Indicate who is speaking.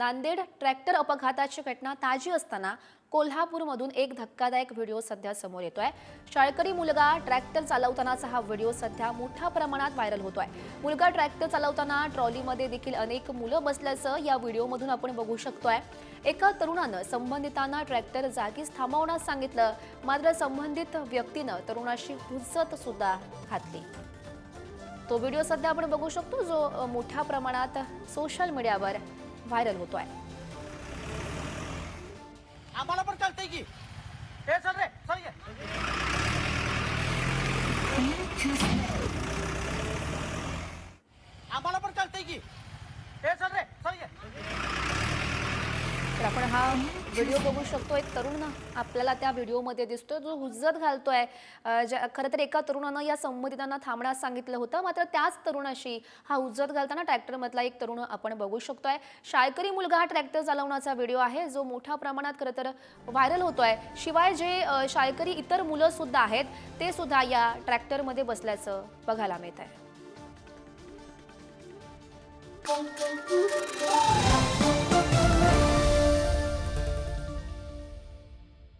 Speaker 1: Nanded tractor अपघाताची घटना ताजी असताना कोल्हापूरमधून एक धक्कादायक व्हिडिओ सध्या समोर येतोय. शाळकरी मुलगा ट्रॅक्टर चालवतानाचा हा व्हिडिओ सध्या मोठ्या प्रमाणात व्हायरल होतोय. मुलगा ट्रॅक्टर चालवताना ट्रॉलीमध्ये देखील अनेक मुलं बसल्याचं या व्हिडिओमधून आपण बघू शकतोय. एका तरुणानं संबंधितांना ट्रॅक्टर जागीच थांबवण्यास सांगितलं मात्र संबंधित व्यक्तीनं तरुणाशी हुज्जत सुद्धा घातली. तो व्हिडिओ सध्या आपण बघू शकतो जो मोठ्या प्रमाणात सोशल मीडियावर व्हायरल होतोय.
Speaker 2: आम्हाला पण चालतंय की. हे चल रे चल आम्हाला पण चालतंय की. हे चल रे चल
Speaker 1: आपण हा व्हिडिओ बघू शकतो. एक तरुण आपल्याला त्या व्हिडिओमध्ये दिसतोय जो हुज्जत घालतोय. ज्या- खरं तर एका तरुणानं या संबंधितांना थांबण्यास सांगितलं होतं. मात्र त्याच तरुणाशी हा हुज्जत घालताना ट्रॅक्टरमधला एक तरुण आपण बघू शकतोय. शाळकरी मुलगा हा ट्रॅक्टर चालवण्याचा व्हिडिओ आहे जो मोठ्या प्रमाणात खरं तर व्हायरल होतोय. शिवाय जे शाळकरी इतर मुलं सुद्धा आहेत ते सुद्धा या ट्रॅक्टरमध्ये बसल्याचं बघायला मिळत आहे